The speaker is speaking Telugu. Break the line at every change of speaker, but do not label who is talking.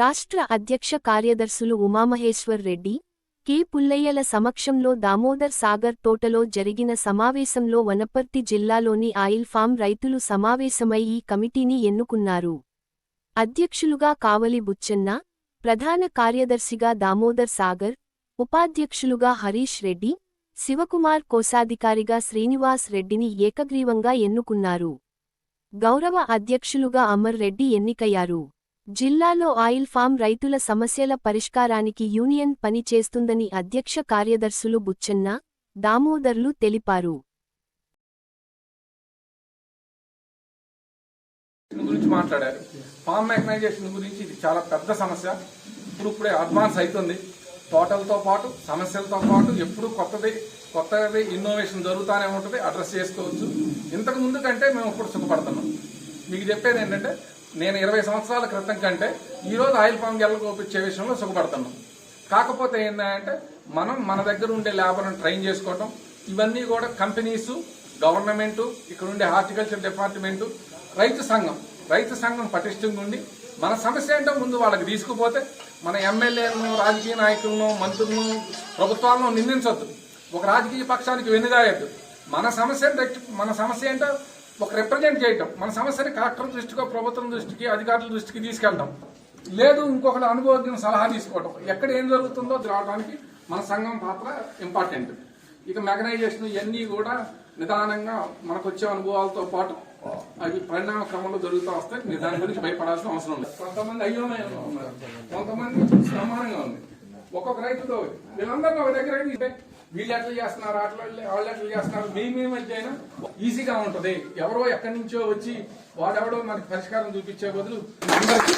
రాష్ట్ర అధ్యక్ష కార్యదర్శులు ఉమామహేశ్వర్ రెడ్డి కె. పుల్లయ్యల సమక్షంలో దామోదర్ సాగర్ తోటలో జరిగిన సమావేశంలో వనపర్తి జిల్లాలోని ఆయిల్ ఫామ్ రైతులు సమావేశమై ఈ కమిటీని ఎన్నుకున్నారు. అధ్యక్షులుగా కావలి బుచ్చన్న ప్రధాన కార్యదర్శిగా దామోదర్ సాగర్ ఉపాధ్యక్షులుగా హరీష్ రెడ్డి శివకుమార్ కోశాధికారిగా శ్రీనివాస్ రెడ్డిని ఏకగ్రీవంగా ఎన్నుకున్నారు. గౌరవ అధ్యక్షులుగా అమర్ రెడ్డి ఎన్నికయ్యారు. జిల్లాలో ఆయిల్ ఫామ్ రైతుల సమస్యల పరిష్కారానికి యూనియన్ పని చేస్తుందని అధ్యక్ష కార్యదర్శులు బుచ్చన్న దామోదర్లు తెలిపారు.
గురించి మాట్లాడారు. ఫామ్ మెకనైజేషన్ గురించి ఇది చాలా పెద్ద సమస్య. ఇప్పుడు ఇప్పుడే అడ్వాన్స్ అవుతుంది తోటలతో పాటు సమస్యలతో పాటు ఎప్పుడు కొత్తది కొత్తది ఇన్నోవేషన్ జరుగుతూనే ఉంటుంది అడ్రస్ చేసుకోవచ్చు. ఇంతకు ముందు కంటే మేము ఇప్పుడు సుఖపడుతున్నాం. మీకు చెప్పేది ఏంటంటే నేను ఇరవై సంవత్సరాల క్రితం కంటే ఈరోజు ఆయిల్ పామ్ గెలకు ఒప్పించే విషయంలో సుఖపడుతున్నాం. కాకపోతే ఏంటంటే మనం మన దగ్గర ఉండే లేబర్ను ట్రైన్ చేసుకోవటం ఇవన్నీ కూడా కంపెనీస్ గవర్నమెంటు ఇక్కడ ఉండే హార్టికల్చర్ డిపార్ట్మెంటు రైతు సంఘం రైతు సంఘం పటిష్టంగా ఉండి మన సమస్య ఏంటో ముందు వాళ్ళకి తీసుకుపోతే మన ఎమ్మెల్యేలను రాజకీయ నాయకులను మంత్రులను ప్రభుత్వాలను నిందించవద్దు ఒక రాజకీయ పక్షానికి వెనుగాయద్దు మన సమస్య మన సమస్య ఏంటో ఒక రిప్రజెంట్ చేయటం. మన సమస్యని కలెక్టర్ దృష్టికో ప్రభుత్వం దృష్టికి అధికారుల దృష్టికి తీసుకెళ్ళటం లేదు ఇంకొకటి అనుభవజ్ఞ సలహా తీసుకోవటం. ఎక్కడ ఏం జరుగుతుందో రావడానికి మన సంఘం పాత్ర ఇంపార్టెంట్ ఇక మెకనైజేషన్ ఇవన్నీ కూడా నిదానంగా మనకు వచ్చే అనుభవాలతో పాటు అవి పరిణామ క్రమంలో జరుగుతూ వస్తాయి. మీరు దాని గురించి భయపడాల్సిన అవసరం లేదు. కొంతమంది అయోమయంగా ఉన్నారు కొంతమంది సమానంగా ఉంది. ఒక్కొక్క రైతుతో వీళ్ళందరినీ ఒక దగ్గర వీళ్ళు ఎట్లా చేస్తున్నారు అట్లా వాళ్ళు ఎట్లా చేస్తున్నారు మీ మీ మధ్య అయినా ఈజీగా ఉంటది. ఎవరో ఎక్కడి నుంచో వచ్చి వాడెవడో మనకి పరిష్కారం చూపించే బదులు అందరికీ